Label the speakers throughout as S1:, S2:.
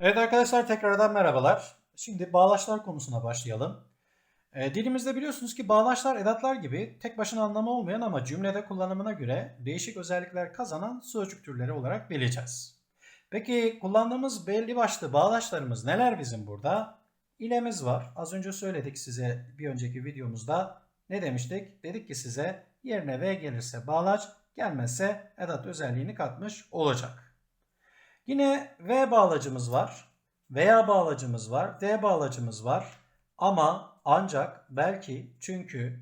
S1: Evet arkadaşlar tekrardan merhabalar. Şimdi bağlaçlar konusuna başlayalım. E, dilimizde biliyorsunuz ki bağlaçlar edatlar gibi tek başına anlamı olmayan ama cümlede kullanımına göre değişik özellikler kazanan sözcük türleri olarak bileceğiz. Peki kullandığımız belli başlı bağlaçlarımız neler bizim burada? İlemiz var. Az önce söyledik size bir önceki videomuzda. Ne demiştik? Dedik ki size yerine V gelirse bağlaç, gelmezse edat özelliğini katmış olacak. Yine V bağlacımız var. Veya bağlacımız var. D bağlacımız var. Ama ancak belki çünkü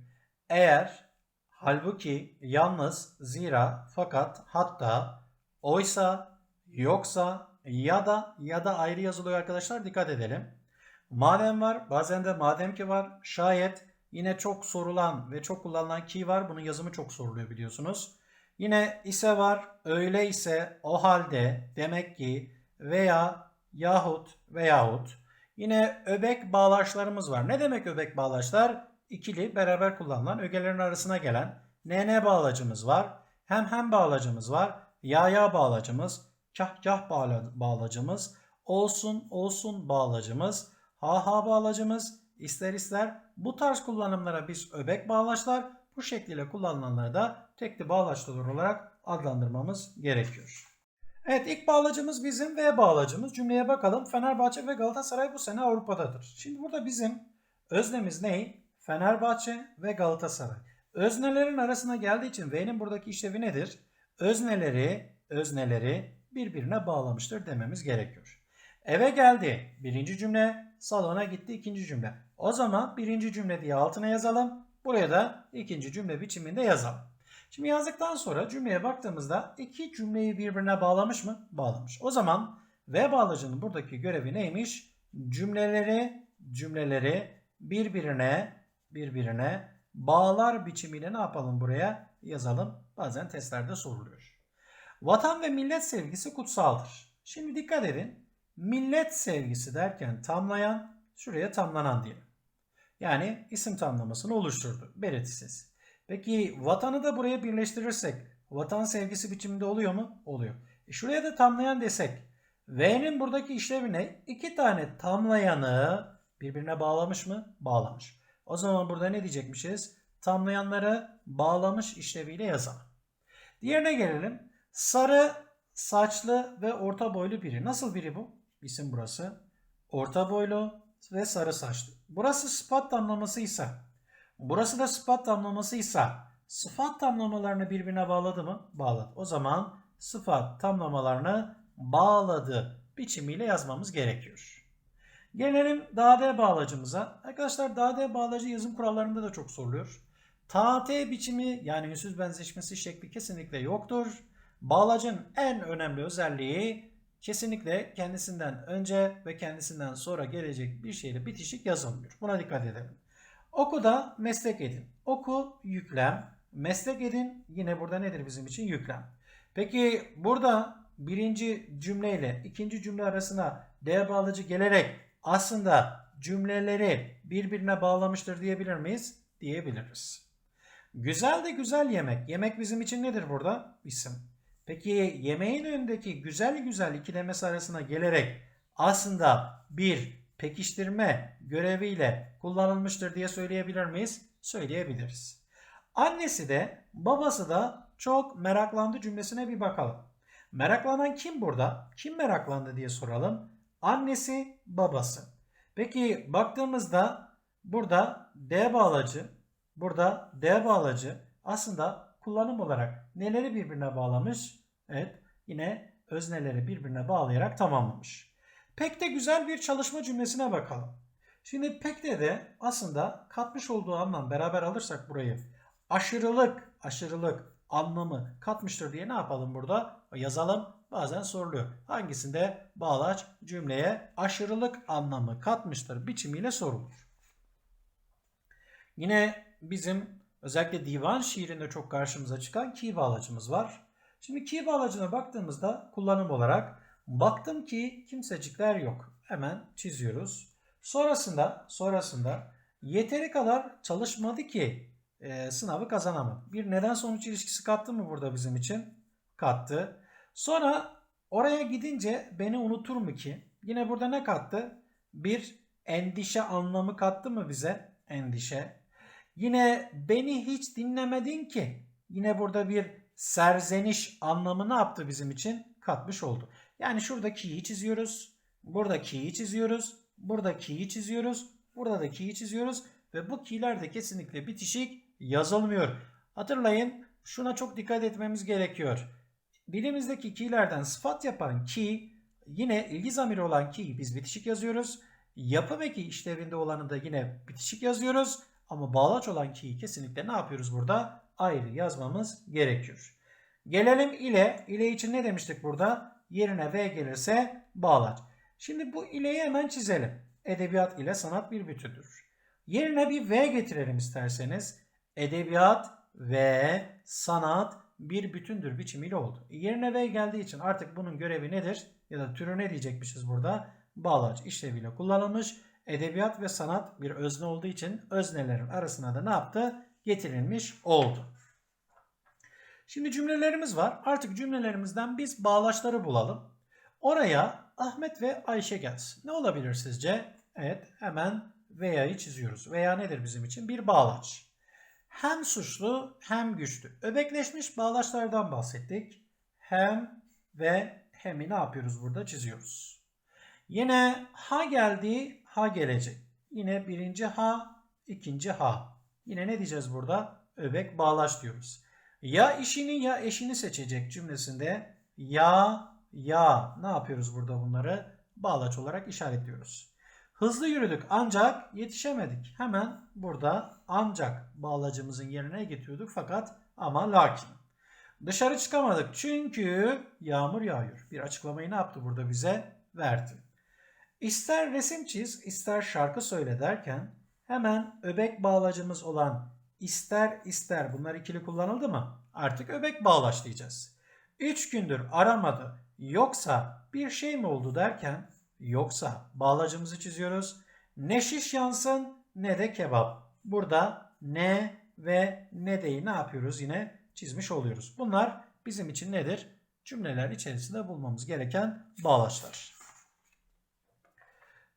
S1: eğer halbuki yalnız zira fakat hatta oysa yoksa ya da ya da ayrı yazılıyor arkadaşlar dikkat edelim. Madem var bazen de madem ki var şayet yine çok sorulan ve çok kullanılan ki var bunun yazımı çok soruluyor biliyorsunuz. Yine ise var, öyle ise, o halde, demek ki, veya, yahut, veyahut. Yine öbek bağlaçlarımız var. Ne demek öbek bağlaçlar? İkili beraber kullanılan ögelerin arasına gelen NN bağlacımız var. Hem hem bağlacımız var. Ya ya bağlacımız, kah kah bağla- bağlacımız, olsun olsun bağlacımız, ha ha bağlacımız, ister ister bu tarz kullanımlara biz öbek bağlaçlar, bu şekliyle kullanılanları da tekli bağlaçlar olarak adlandırmamız gerekiyor. Evet ilk bağlacımız bizim V bağlacımız. Cümleye bakalım. Fenerbahçe ve Galatasaray bu sene Avrupa'dadır. Şimdi burada bizim öznemiz ne? Fenerbahçe ve Galatasaray. Öznelerin arasına geldiği için V'nin buradaki işlevi nedir? Özneleri, özneleri birbirine bağlamıştır dememiz gerekiyor. Eve geldi. Birinci cümle. Salona gitti. ikinci cümle. O zaman birinci cümle diye altına yazalım. Buraya da ikinci cümle biçiminde yazalım. Şimdi yazdıktan sonra cümleye baktığımızda iki cümleyi birbirine bağlamış mı? Bağlamış. O zaman ve bağlacının buradaki görevi neymiş? Cümleleri cümleleri birbirine birbirine bağlar biçimiyle ne yapalım buraya? Yazalım. Bazen testlerde soruluyor. Vatan ve millet sevgisi kutsaldır. Şimdi dikkat edin. Millet sevgisi derken tamlayan şuraya tamlanan diyelim. Yani isim tamlamasını oluşturdu. Belirtisiz. Peki vatanı da buraya birleştirirsek vatan sevgisi biçiminde oluyor mu? Oluyor. E şuraya da tamlayan desek V'nin buradaki işlevi ne? İki tane tamlayanı birbirine bağlamış mı? Bağlamış. O zaman burada ne diyecekmişiz? Tamlayanları bağlamış işleviyle yazalım. Diğerine gelelim. Sarı saçlı ve orta boylu biri. Nasıl biri bu? İsim burası. Orta boylu ve sarı saçlı. Burası sıfat tamlamasıysa Burası da sıfat tamlamasıysa sıfat tamlamalarını birbirine bağladı mı? Bağladı. O zaman sıfat tamlamalarını bağladı biçimiyle yazmamız gerekiyor. Gelelim dade bağlacımıza. Arkadaşlar dade bağlacı yazım kurallarında da çok soruluyor. TAT biçimi yani ünsüz benzeşmesi şekli kesinlikle yoktur. Bağlacın en önemli özelliği kesinlikle kendisinden önce ve kendisinden sonra gelecek bir şeyle bitişik yazılmıyor. Buna dikkat edelim. Oku da meslek edin. Oku yüklem. Meslek edin yine burada nedir bizim için yüklem. Peki burada birinci cümleyle ikinci cümle arasına D bağlacı gelerek aslında cümleleri birbirine bağlamıştır diyebilir miyiz? Diyebiliriz. Güzel de güzel yemek. Yemek bizim için nedir burada? İsim. Peki yemeğin önündeki güzel güzel ikilemesi arasına gelerek aslında bir pekiştirme göreviyle kullanılmıştır diye söyleyebilir miyiz? Söyleyebiliriz. Annesi de babası da çok meraklandı cümlesine bir bakalım. Meraklanan kim burada? Kim meraklandı diye soralım. Annesi, babası. Peki baktığımızda burada D bağlacı, burada D bağlacı aslında kullanım olarak neleri birbirine bağlamış? Evet, yine özneleri birbirine bağlayarak tamamlamış. Pek de güzel bir çalışma cümlesine bakalım. Şimdi pek de de aslında katmış olduğu anlam beraber alırsak burayı aşırılık, aşırılık anlamı katmıştır diye ne yapalım burada? Yazalım. Bazen soruluyor. Hangisinde bağlaç cümleye aşırılık anlamı katmıştır biçimiyle sorulur. Yine bizim özellikle divan şiirinde çok karşımıza çıkan ki bağlacımız var. Şimdi ki bağlacına baktığımızda kullanım olarak baktım ki kimsecikler yok. Hemen çiziyoruz. Sonrasında sonrasında yeteri kadar çalışmadı ki e, sınavı kazanamadı. Bir neden sonuç ilişkisi kattı mı burada bizim için? Kattı. Sonra oraya gidince beni unutur mu ki? Yine burada ne kattı? Bir endişe anlamı kattı mı bize? Endişe. Yine beni hiç dinlemedin ki. Yine burada bir serzeniş anlamı ne yaptı bizim için? Katmış oldu. Yani şuradakiyi çiziyoruz. Buradakiyi çiziyoruz. Buradakiyi çiziyoruz. Burada da ki'yi çiziyoruz. Ve bu ki'lerde kesinlikle bitişik yazılmıyor. Hatırlayın şuna çok dikkat etmemiz gerekiyor. Dilimizdeki ki'lerden sıfat yapan ki yine ilgi zamiri olan ki'yi biz bitişik yazıyoruz. Yapım eki işlevinde olanı da yine bitişik yazıyoruz. Ama bağlaç olan ki'yi kesinlikle ne yapıyoruz burada? Ayrı yazmamız gerekiyor. Gelelim ile. ile için ne demiştik burada? Yerine v gelirse bağlaç. Şimdi bu ileyi hemen çizelim. Edebiyat ile sanat bir bütündür. Yerine bir v getirelim isterseniz. Edebiyat ve sanat bir bütündür biçimiyle oldu. Yerine v geldiği için artık bunun görevi nedir? Ya da türü ne diyecekmişiz burada? Bağlaç işleviyle kullanılmış. Edebiyat ve sanat bir özne olduğu için öznelerin arasına da ne yaptı? Getirilmiş oldu. Şimdi cümlelerimiz var. Artık cümlelerimizden biz bağlaçları bulalım. Oraya Ahmet ve Ayşe gelsin. Ne olabilir sizce? Evet hemen veya'yı çiziyoruz. Veya nedir bizim için? Bir bağlaç. Hem suçlu hem güçlü. Öbekleşmiş bağlaçlardan bahsettik. Hem ve hemi ne yapıyoruz burada? Çiziyoruz. Yine ha geldi, ha gelecek. Yine birinci ha, ikinci ha. Yine ne diyeceğiz burada? Öbek bağlaç diyoruz. Ya işini ya eşini seçecek cümlesinde ya ya ne yapıyoruz burada bunları? Bağlaç olarak işaretliyoruz. Hızlı yürüdük ancak yetişemedik. Hemen burada ancak bağlacımızın yerine getiriyorduk fakat ama lakin. Dışarı çıkamadık çünkü yağmur yağıyor. Bir açıklamayı ne yaptı burada bize? Verdi. İster resim çiz, ister şarkı söyle derken hemen öbek bağlacımız olan ister ister bunlar ikili kullanıldı mı? Artık öbek bağlaç diyeceğiz. Üç gündür aramadı yoksa bir şey mi oldu derken yoksa bağlacımızı çiziyoruz. Ne şiş yansın ne de kebap. Burada ne ve ne deyi ne yapıyoruz yine çizmiş oluyoruz. Bunlar bizim için nedir? Cümleler içerisinde bulmamız gereken bağlaçlar.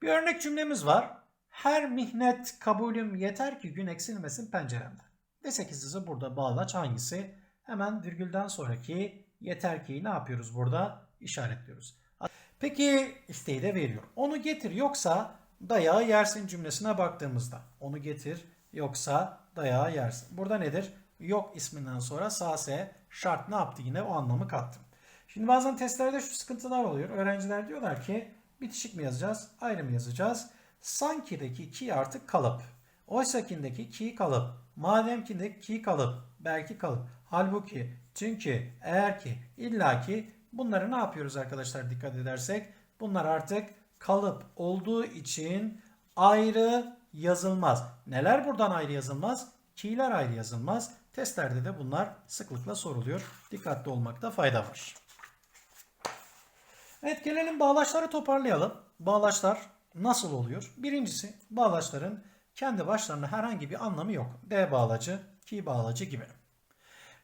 S1: Bir örnek cümlemiz var. Her mihnet kabulüm yeter ki gün eksilmesin penceremde. Ve 8'lisi burada bağlaç hangisi? Hemen virgülden sonraki yeter ki ne yapıyoruz burada? İşaretliyoruz. Peki isteği de veriyor. Onu getir yoksa dayağı yersin cümlesine baktığımızda. Onu getir yoksa dayağı yersin. Burada nedir? Yok isminden sonra sase şart ne yaptı yine o anlamı kattım. Şimdi bazen testlerde şu sıkıntılar oluyor. Öğrenciler diyorlar ki bitişik mi yazacağız, ayrı mı yazacağız? Sanki'deki ki artık kalıp. Oysakindeki ki kalıp. Mademkindeki ki kalıp. Belki kalıp. Halbuki, çünkü, eğer ki, illaki bunları ne yapıyoruz arkadaşlar dikkat edersek? Bunlar artık kalıp olduğu için ayrı yazılmaz. Neler buradan ayrı yazılmaz? Ki'ler ayrı yazılmaz. Testlerde de bunlar sıklıkla soruluyor. Dikkatli olmakta fayda var. Evet gelelim bağlaçları toparlayalım. Bağlaçlar nasıl oluyor? Birincisi bağlaçların kendi başlarına herhangi bir anlamı yok. D bağlacı, ki bağlacı gibi.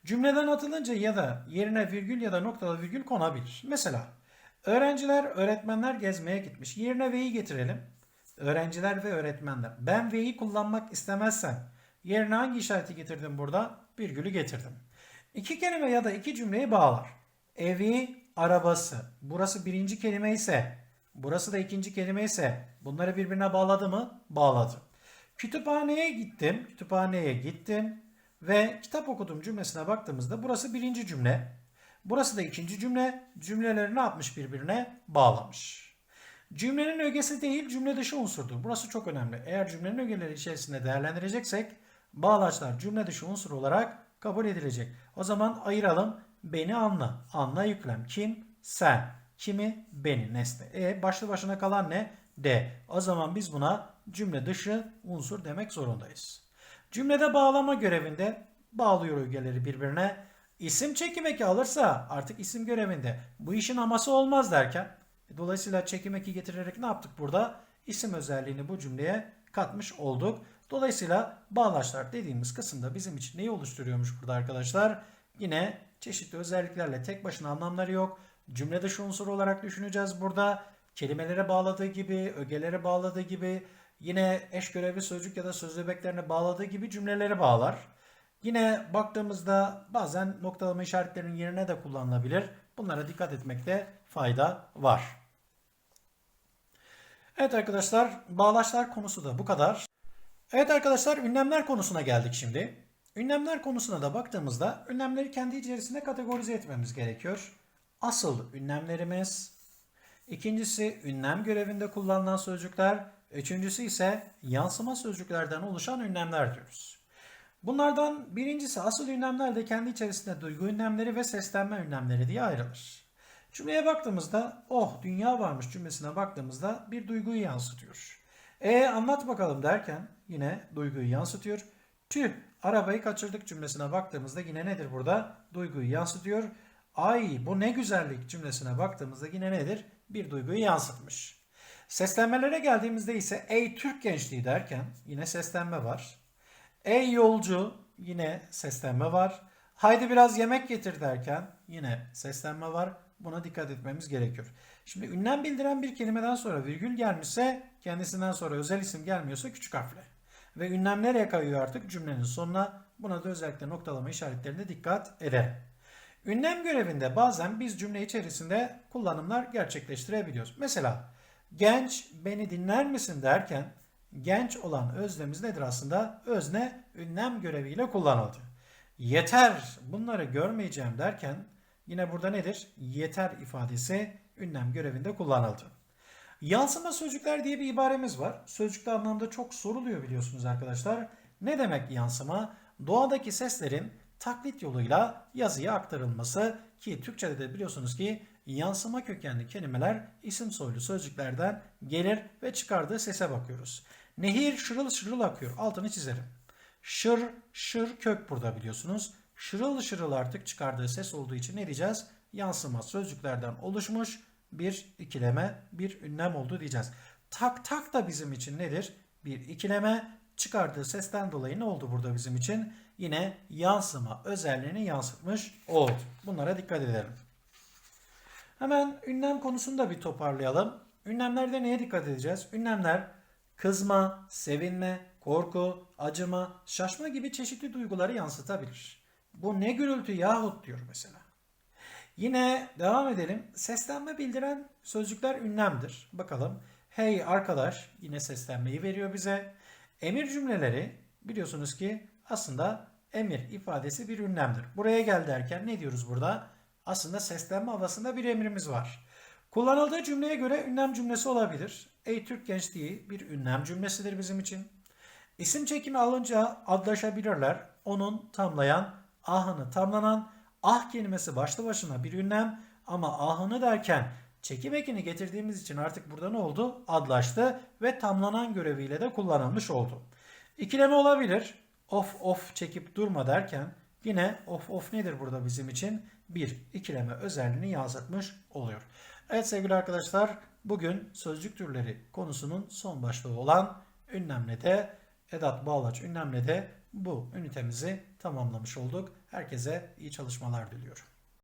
S1: Cümleden atılınca ya da yerine virgül ya da noktalı virgül konabilir. Mesela öğrenciler, öğretmenler gezmeye gitmiş. Yerine ve'yi getirelim. Öğrenciler ve öğretmenler. Ben ve'yi kullanmak istemezsem yerine hangi işareti getirdim burada? Virgülü getirdim. İki kelime ya da iki cümleyi bağlar. Evi, arabası. Burası birinci kelime ise, burası da ikinci kelime ise bunları birbirine bağladı mı? Bağladı. Kütüphaneye gittim. Kütüphaneye gittim ve kitap okudum cümlesine baktığımızda burası birinci cümle. Burası da ikinci cümle. Cümleleri ne yapmış birbirine? Bağlamış. Cümlenin ögesi değil cümle dışı unsurdur. Burası çok önemli. Eğer cümlenin ögeleri içerisinde değerlendireceksek bağlaçlar cümle dışı unsur olarak kabul edilecek. O zaman ayıralım. Beni anla. Anla yüklem. Kim? Sen. Kimi? Beni. Nesne. E başlı başına kalan ne? D. O zaman biz buna cümle dışı unsur demek zorundayız. Cümlede bağlama görevinde bağlıyor ögeleri birbirine. İsim çekim eki alırsa artık isim görevinde. Bu işin aması olmaz derken dolayısıyla çekim eki getirerek ne yaptık burada? İsim özelliğini bu cümleye katmış olduk. Dolayısıyla bağlaçlar dediğimiz kısımda bizim için neyi oluşturuyormuş burada arkadaşlar? Yine çeşitli özelliklerle tek başına anlamları yok. Cümle dışı unsur olarak düşüneceğiz burada. kelimelere bağladığı gibi, ögelere bağladığı gibi, yine eş görevli sözcük ya da sözlübeklerine bağladığı gibi cümleleri bağlar. Yine baktığımızda bazen noktalama işaretlerinin yerine de kullanılabilir. Bunlara dikkat etmekte fayda var. Evet arkadaşlar, bağlaçlar konusu da bu kadar. Evet arkadaşlar, ünlemler konusuna geldik şimdi. Ünlemler konusuna da baktığımızda ünlemleri kendi içerisinde kategorize etmemiz gerekiyor. Asıl ünlemlerimiz, ikincisi ünlem görevinde kullanılan sözcükler, üçüncüsü ise yansıma sözcüklerden oluşan ünlemler diyoruz. Bunlardan birincisi asıl ünlemler de kendi içerisinde duygu ünlemleri ve seslenme ünlemleri diye ayrılır. Cümleye baktığımızda oh dünya varmış cümlesine baktığımızda bir duyguyu yansıtıyor. E anlat bakalım derken yine duyguyu yansıtıyor. Tüh arabayı kaçırdık cümlesine baktığımızda yine nedir burada? Duyguyu yansıtıyor. Ay bu ne güzellik cümlesine baktığımızda yine nedir? Bir duyguyu yansıtmış. Seslenmelere geldiğimizde ise ey Türk gençliği derken yine seslenme var. Ey yolcu yine seslenme var. Haydi biraz yemek getir derken yine seslenme var. Buna dikkat etmemiz gerekiyor. Şimdi ünlem bildiren bir kelimeden sonra virgül gelmişse kendisinden sonra özel isim gelmiyorsa küçük harfle. Ve ünlem nereye kayıyor artık? Cümlenin sonuna. Buna da özellikle noktalama işaretlerine dikkat edelim. Ünlem görevinde bazen biz cümle içerisinde kullanımlar gerçekleştirebiliyoruz. Mesela genç beni dinler misin derken genç olan özlemiz nedir aslında? Özne ünlem göreviyle kullanıldı. Yeter bunları görmeyeceğim derken yine burada nedir? Yeter ifadesi ünlem görevinde kullanıldı. Yansıma sözcükler diye bir ibaremiz var. Sözcükte anlamda çok soruluyor biliyorsunuz arkadaşlar. Ne demek yansıma? Doğadaki seslerin taklit yoluyla yazıya aktarılması ki Türkçe'de de biliyorsunuz ki yansıma kökenli kelimeler isim soylu sözcüklerden gelir ve çıkardığı sese bakıyoruz. Nehir şırıl şırıl akıyor. Altını çizerim. Şır, şır kök burada biliyorsunuz. Şırıl şırıl artık çıkardığı ses olduğu için ne diyeceğiz? Yansıma sözcüklerden oluşmuş bir ikileme, bir ünlem oldu diyeceğiz. Tak tak da bizim için nedir? Bir ikileme çıkardığı sesten dolayı ne oldu burada bizim için? Yine yansıma özelliğini yansıtmış oldu. Bunlara dikkat edelim. Hemen ünlem konusunu da bir toparlayalım. Ünlemlerde neye dikkat edeceğiz? Ünlemler kızma, sevinme, korku, acıma, şaşma gibi çeşitli duyguları yansıtabilir. Bu ne gürültü yahut diyor mesela. Yine devam edelim. Seslenme bildiren sözcükler ünlemdir. Bakalım. Hey arkadaş yine seslenmeyi veriyor bize. Emir cümleleri biliyorsunuz ki aslında emir ifadesi bir ünlemdir. Buraya gel derken ne diyoruz burada? Aslında seslenme havasında bir emrimiz var. Kullanıldığı cümleye göre ünlem cümlesi olabilir. Ey Türk gençliği bir ünlem cümlesidir bizim için. İsim çekimi alınca adlaşabilirler. Onun tamlayan, ahını tamlanan, ah kelimesi başlı başına bir ünlem ama ahını derken çekim ekini getirdiğimiz için artık burada ne oldu? Adlaştı ve tamlanan göreviyle de kullanılmış oldu. İkileme olabilir. Of of çekip durma derken yine of of nedir burada bizim için? Bir ikileme özelliğini yansıtmış oluyor. Evet sevgili arkadaşlar bugün sözcük türleri konusunun son başlığı olan ünlemle de edat bağlaç ünlemle de bu ünitemizi tamamlamış olduk. Herkese iyi çalışmalar diliyorum.